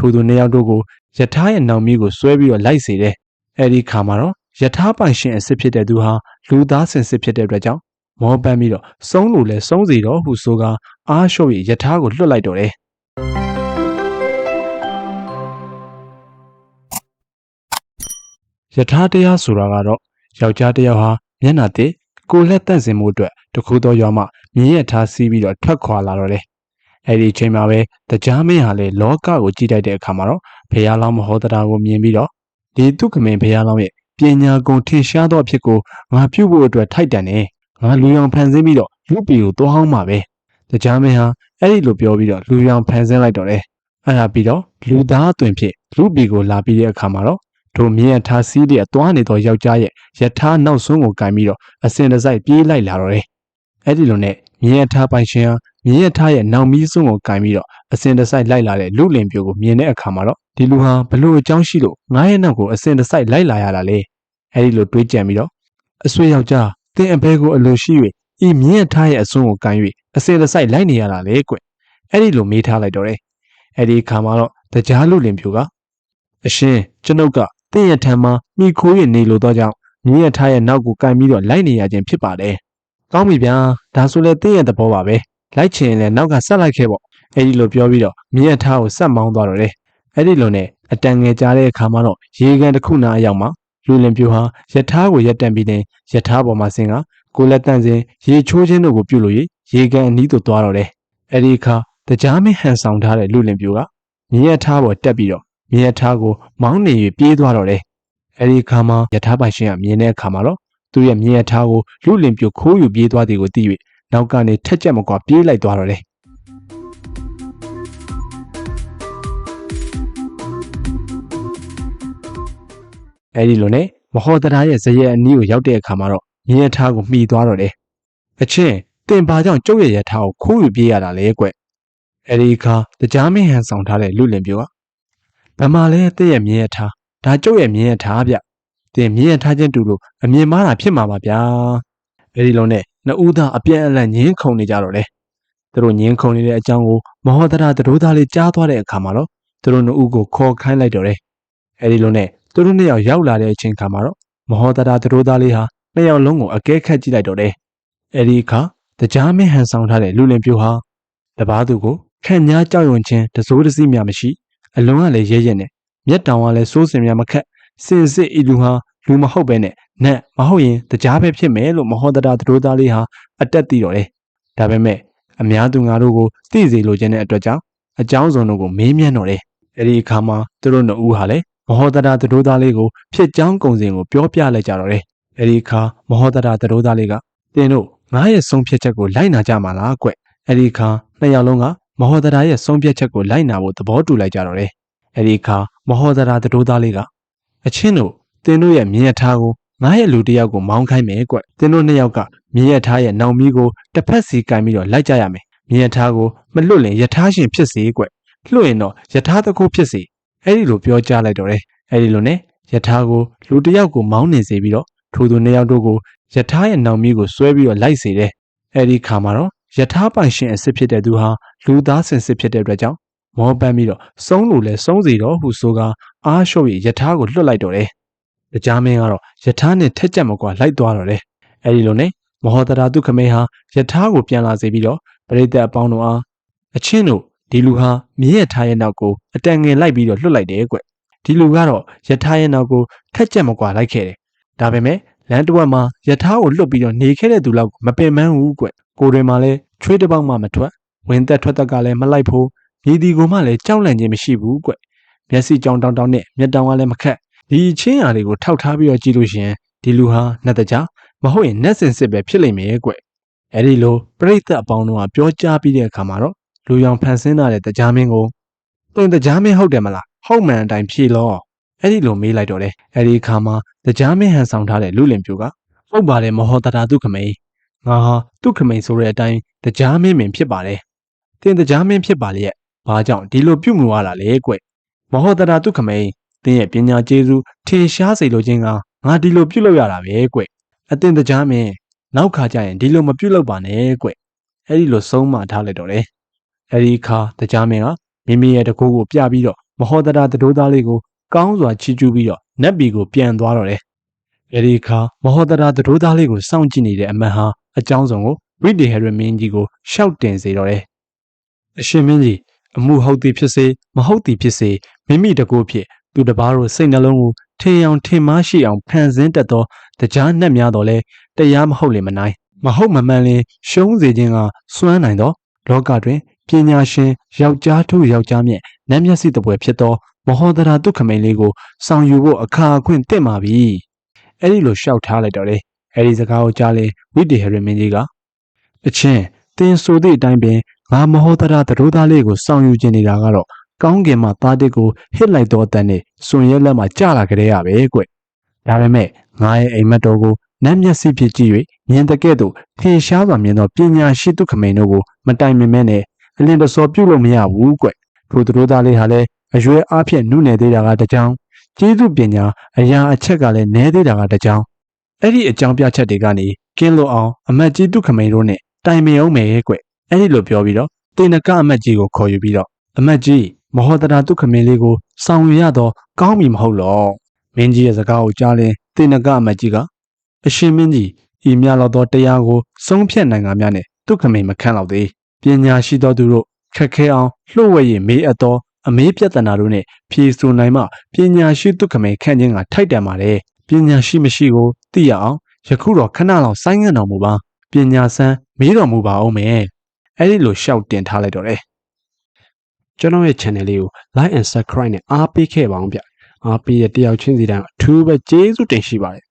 ထိုသူနှစ်ယောက်တို့ကိုယထာရဲ့နောင်မီးကိုဆွဲပြီးတော့လိုက်စေတယ်အဲ့ဒီခါမှာတော့ယထာပိုင်ရှင်အစ်စ်ဖြစ်တဲ့သူဟာလူသားစင်စစ်ဖြစ်တဲ့အတွက်ကြောင့်မောပန်းပြီးတော့စုံးလို့လဲစုံးစီတော့ဟုဆိုကအားလျှော့ပြီးယထာကိုလွတ်လိုက်တော့တယ်ယထာတရားဆိုတာကတော့ယောက်ျားတစ်ယောက်ဟာမျက်နှာတစ်ကိုယ်လက်တန့်စင်မှုအတွက်တခုသောရွာမှမြင်းရထားစီးပြီးတော့ထွက်ခွာလာတော့တယ်။ အဲ့ဒီအချိန်မှာပဲတရားမင်းဟာလည်းလောကကိုကြည့်တိုက်တဲ့အခါမှာတော့ဘုရားလောင်းမဟောတရားကိုမြင်ပြီးတော့ဒီတုခမင်ဘုရားလောင်းရဲ့ပညာကုံထင်ရှားသောအဖြစ်ကိုငါပြုဖို့အတွက်ထိုက်တန်တယ်။ငါလူရောင်ဖန်ဆင်းပြီးတော့လူပီကိုသွားအောင်ပါပဲ။တရားမင်းဟာအဲ့ဒီလိုပြောပြီးတော့လူရောင်ဖန်ဆင်းလိုက်တော့တယ်။အဲ့ဒါပြီးတော့လူသားအသွင်ဖြစ်လူပီကိုလာပြီးတဲ့အခါမှာတော့တို့မြင်းရထားစီးလျက်သွားနေသောယောက်ျားရဲ့ယထာနောက်ဆုံးကိုကင်ပြီးတော့အစင်တစိုက်ပြေးလိုက်လာတော့တယ်။အဲ့ဒီလိုနဲ့မြင်းရထားပိုင်ရှင်ဟာ မြင်းရထားရဲ့နောက်မီးစွန်းကိုကင်ပြီးတော့အစင်တစိုက်လိုက်လာတဲ့လူလင်ပြိုကိုမြင်တဲ့အခါမှာတော့ဒီလူဟာဘလို့အကြောင်းရှိလို့ငားရဲ့နောက်ကိုအစင်တစိုက်လိုက်လာရတာလေ။အဲ့ဒီလိုတွေးကြံပြီးတော့အဆွေယောက်ျားတင်အဘဲကိုအလိုရှိ၍ဤမြင်းရထားရဲ့အစွန်းကိုကင်၍အစင်တစိုက်လိုက်နေရတာလေကွ။အဲ့ဒီလိုမေးထားလိုက်တော့တယ်။အဲ့ဒီအခါမှာတော့တရားလူလင်ပြိုကအရှင်ကျွန်ုပ်ကတင့်ရထံမှာမိခိုးရနေလို့တော့ကြောင့်မြင်းရထားရဲ့နောက်ကိုကင်ပြီးတော့လိုက်နေရခြင်းဖြစ်ပါတယ်။ကောင်းပြီဗျာဒါဆိုလဲတင့်ရသဘောပါပဲ။ လိုက်ချင်ရင်လည်းနောက်ကဆက်လိုက်ခဲ့ပေါ့။အဲ့ဒီလိုပြောပြီးတော့မြင်းရထားကိုဆက်မောင်းသွားတော့တယ်။အဲ့ဒီလိုနဲ့အတန်ငယ်ကြားတဲ့အခါမှာတော့ရေကန်တစ်ခုနာအရောက်မှာလူလင်ပြူဟာယထာကိုရက်တန့်ပြီးတဲ့ယထာပေါ်မှာဆင်းကကိုလက်တန့်စဉ်ရေချိုးခြင်းတို့ကိုပြုတ်လို့ရေကန်အနီးသို့သွားတော့တယ်။အဲ့ဒီအခါတရားမင်းဟန်ဆောင်ထားတဲ့လူလင်ပြူကမြင်းရထားပေါ်တက်ပြီးတော့မြင်းရထားကိုမောင်းနေ၍ပြေးသွားတော့တယ်။အဲဒီအခါမှာယထာပိုင်ရှင်ကမြင်တဲ့အခါမှာတော့သူ့ရဲ့မြင်းရထားကိုလူလင်ပြိုခိုးယူပြေးသွားသည်ကိုသိ၍ နောက်ကနေထက်ချက်မကွာပြေးလိုက်သွားတော့တယ်။အဲဒီလိုနဲ့မဟောတရားရဲ့ဇရက်အနီးကိုရောက်တဲ့အခါမှာတော့မြင်းရထားကိုမှီသွားတော့တယ်။အချင်းတင်ပါကြောင့်ကျုပ်ရဲ့ရထားကိုခိုးယူပြေးရတာလေကွ။အဲဒီအခါတရားမင်းဟန်ဆောင်ထားတဲ့လူလင်ပြိုကဗမာလဲတဲ့ရဲ့မြင်ရထားဒါကျုပ်ရဲ့မြင်ရထားဗျတင်မြင်ရထားချင်းတူလို့အမြင်မားတာဖြစ်မှာပါဗျာအဲဒီလုံးနဲ့ နှစ်ဦးသားအပြန်အလှန်ညင်းခုန်နေကြတော့လေသူတို့ညင်းခုန်နေတဲ့အကြောင်းကိုမဟောဒရာသတို့သားလေးကြားသွားတဲ့အခါမှာတော့သူတို့နှစ်ဦးကိုခေါ်ခိုင်းလိုက်တော့တယ်အဲဒီလုံးနဲ့သူတို့နှစ်ယောက်ရောက်လာတဲ့အချိန်ခါမှာတော့မဟောဒရာသတို့သားလေးဟာနှစ်ယောက်လုံးကိုအကဲခတ်ကြည့်လိုက်တော့တယ်အဲဒီအခါတရားမင်းဟန်ဆောင်ထားတဲ့လူလင်ပြိုဟာတပားသူကိုခန့်ညားကြောက်ရွံ့ခြင်းတစိုးတစည်းများမရှိအလွန်ကလည်းရဲရဲနဲ့မျက်တောင်ကလည်းစိုးစင်များမခက်စင်စစ်ဤလူဟာလူမဟုတ်ပဲနဲ့ နတ်မဟုတ်ရင်တရားပဲဖြစ်မယ်လို့မဟောတတာသတို့သားလေးဟာအတက်သိတော့တယ်ဒါပေမဲ့အများသူငါတို့ကိုသိစေလိုခြင်းတဲ့အတွက်ကြောင့်အကြောင်းစုံတို့ကိုမေးမြန်းတော့တယ်အဲဒီအခါမှာသူတို့နှစ်ဦးဟာလည်းမဟောတတာသတို့သားလေးကိုဖြစ်ကြောင်းကုံစဉ်ကိုပြောပြလိုက်ကြတော့တယ်အဲဒီအခါမဟောတတာသတို့သားလေးကတင်တို့ငါရဲ့ဆုံးဖြတ်ချက်ကိုလိုက်နာကြမှာလားကွအဲဒီအခါနှစ်ယောက်လုံးကမဟောဒရာရဲ့ဆုံးဖြတ်ချက်ကိုလိုက်နာဖို့သဘောတူလိုက်ကြတော့တယ်။အဲဒီအခါမဟောဒရာတတိုးသားလေးကအချင်းတို့တင်းတို့ရဲ့မြင်ရထားကို ငါရဲ့လူတစ်ယောက်ကိုမောင်းခိုင်းမယ်ကွ။တင်းတို့နှစ်ယောက်ကမြင်ရထားရဲ့နောင်မီးကိုတစ်ဖက်စီကင်ပြီးတော့လိုက်ကြရမယ်။မြင်ရထားကိုမလွတ်လင်ယထာရှင်ဖြစ်စေကွ။လွှတ်ရင်တော့ယထာတကူဖြစ်စေ။အဲဒီလိုပြောကြားလိုက်တော့တယ်။အဲဒီလိုနဲ့ယထာကိုလူတစ်ယောက်ကိုမောင်းနေစေပြီးတော့ထိုသူနှစ်ယောက်တို့ကိုယထာရဲ့နောင်မီးကိုဆွဲပြီးတော့လိုက်စေတယ်။အဲဒီခါမှာတော့ယထာပိုင်ရှင်အစ်စ်ဖြစ်တဲ့သူဟာလူသားစင်စစ်ဖြစ်တဲ့အတွက်ကြောင့်မောပန်းပြီးတော့စုံးလို့လဲစုံးစီတော့ဟုဆိုကအားလျှော့ပြီးယထာကိုလွတ်လိုက်တော့တယ်။ တရားမင်းကတော့ယထာနဲ့ထက်ကြက်မကွာလိုက်သွားတော့တယ်။အဲဒီလိုနဲ့မဟောတရာတုခမေဟာယထာကိုပြန်လာစေပြီးတော့ပရိသတ်အပေါင်းတို့အားအချင်းတို့ဒီလူဟာမြည့်ရထားရဲ့နောက်ကိုအတန်ငယ်လိုက်ပြီးတော့လွတ်လိုက်တယ်ကွ။ဒီလူကတော့ယထာရဲ့နောက်ကိုထက်ကြက်မကွာလိုက်ခဲ့တယ်။ဒါပေမဲ့လမ်းတစ်ဝက်မှာယထာကိုလွတ်ပြီးတော့နေခဲ့တဲ့သူလောက်မပင်ပန်းဘူးကွ။ကိုယ်တွင်မှာလဲချွေးတစ်ပေါက်မှမထွက်ဝင်သက်ထွက်သက်ကလည်းမလိုက်ဖို့ညီဒီကိုမှလည်းကြောက်လန့်ခြင်းမရှိဘူးကွမျက်စိကြောင်တောင်တောင်နဲ့မျက်တောင်ကလည်းမခက် ဒီချင်းအားတွေကိုထောက်ထားပြီးတော့ကြည့်လို့ရှိရင်ဒီလူဟာနှက်တကြားမဟုတ်ရင်နှက်စင်စစ်ပဲဖြစ်လိမ့်မယ်ကွအဲ့ဒီလိုပြိဿအပေါင်းတို့ကပြောကြားပြီးတဲ့အခါမှာတော့လူရောင်ဖန်ဆင်းလာတဲ့တရားမင်းကိုတွင်တရားမင်းဟုတ်တယ်မလားဟုတ်မှန်အတိုင်းဖြေလို့အဲ့ဒီလိုမေးလိုက်တော့တယ်အဲ့ဒီအခါမှာတရားမင်းဟန်ဆောင်ထားတဲ့လူလင်ပြိုကဟုတ်ပါတယ်မဟောတတာဒုခမိန်ငါဟာဒုခမိန်ဆိုတဲ့အတိုင်းတရားမင်းမင်ဖြစ်ပါတယ်တင်တရားမင်းဖြစ်ပါလျက်ဘာကြောင့်ဒီလိုပြုမှုရတာလဲကွမဟောတရာတုခမိန် တင်းရဲ့ပညာကျေးဇူးထင်ရှားစေလိုခြင်းကငါဒီလိုပြုလုပ်ရတာပဲကွအတင်တရားမင်းနောက်ခါကျရင်ဒီလိုမပြုလုပ်ပါနဲ့ကွအဲ့ဒီလိုဆုံးမထားလိုက်တော့တယ်အဲ့ဒီခါတရားမင်းကမိမိရဲ့တကူကိုပြပြီးတော့မမဟောတရာသတို့သားလေးကိုကောင်းစွာချီးကျူးပြီးတော့နတ်ပြည်ကိုပြန်သွားတော့တယ်။အဲဒီအခါမဟောတရာသတို့သားလေးကိုစောင့်ကြည့်နေတဲ့အမတ်ဟာအကြောင်းစုံကိုဝိတေဟရမင်းကြီးကိုရှောက်တင်စေတော့တယ်။အရှင်မင်းကြီးအမှုဟုတ်သည်ဖြစ်စေမဟုတ်သည်ဖြစ်စေမိမိတကိုယ်ဖြစ် သူတစ်ပါးတို့စိတ်နှလုံးကိုထင်အောင်ထင်မှားရှိအောင်ဖန်ဆင်းတတ်သောတရားနှက်များတော်လဲတရားမဟုတ်လေမနိုင်မဟုတ်မမှန်လင်ရှုံးစေခြင်းကစွမ်းနိုင်သောလောကတွင်ပညာရှင်ယောက်ျားတို့ယောက်ျားမြတ်နတ်မျက်စိတပွဲဖြစ်သောမဟောဒရာဒုက္ခမိန်လေးကိုဆောင်ယူဖို့အခါအခွင့်တင့်ပါပြီအဲ့ဒီလိုရှောက်ထားလိုက်တော့လေအဲ့ဒီစကားကိုကြားလေဝိတေဟရမင်းကြီးကအချင်းတင်ဆိုသည့်အတိုင်းပင်ငါမဟောဒရာသတို့သားလေးကိုဆောင်ယူခြင်းနေတာကတော့ ကောင်းကင်မှာသားတစ်ကိုဟစ်လိုက်တော့တဲ့နဲ့စွန်ရဲလက်မှာကြာလာကြတဲ့ရပဲကွဒါပေမဲ့ငါရဲ့အိမ်မက်တော်ကိုနတ်မျက်စိဖြစ်ကြည့်၍မြင်တကဲ့သို့ထင်ရှားစွာမြင်သောပညာရှိဒုက္ခမိန်တို့ကိုမတိုင်မင်မဲနဲ့အလင်းတစောပြုတ်လို့မရဘူးကွထိုသူတို့သားလေးဟာလည်းအရွယ်အားဖြင့်နုနယ်သေးတာကတကြောင်ကျေးဇူးပညာအရာအချက်ကလည်းနည်းသေးတာကတကြောင်အဲ့ဒီအကြောင်းပြချက်တွေကနေကင်းလို့အောင်အမတ်ကြီးဒုက္ခမိန်တို့နဲ့တိုင်ပင်အောင်မယ်ကွအဲ့ဒီလိုပြောပြီးတော့တေနကအမတ်ကြီးကိုခေါ်ယူပြီးတော့အမတ်ကြီး မဟောတရာဒုက္ခမင်းလေးကိုဆောင်ယူရတော့ကောင်းပြီမဟုတ်လောမင်းကြီးရဲ့စကားကိုကြားရင်တေနကအမတ်ကြီးကအရှင်မင်းကြီးဤမြလောက်သောတရားကိုဆုံးဖြတ်နိုင်တာများနဲ့ဒုက္ခမင်းမခန့်တော့သေးပညာရှိသောသူတို့ခက်ခဲအောင်လှုပ်ဝဲရင်မေးအပ်သောအမေးပြဿနာတို့နဲ့ဖြေဆိုနိုင်မှပညာရှိဒုက္ခမင်းခန့်ခြင်းကထိုက်တန်ပါတယ်ပညာရှိမရှိကိုသိရအောင်ယခုတော့ခဏလောက်ဆိုင်းငံ့တော်မူပါပညာစမ်းမေးတော်မူပါအောင်မယ်အဲ့ဒီလိုရှောက်တင်ထားလိုက်တော့တယ် ကျွန်တော်ရဲ့ channel လေးကို like and subscribe နဲ့အားပေးခဲ့ပါအောင်ဗျအားပေးတဲ့တယောက်ချင်းစီတိုင်းအထူးပဲကျေးဇူးတင်ရှိပါတယ်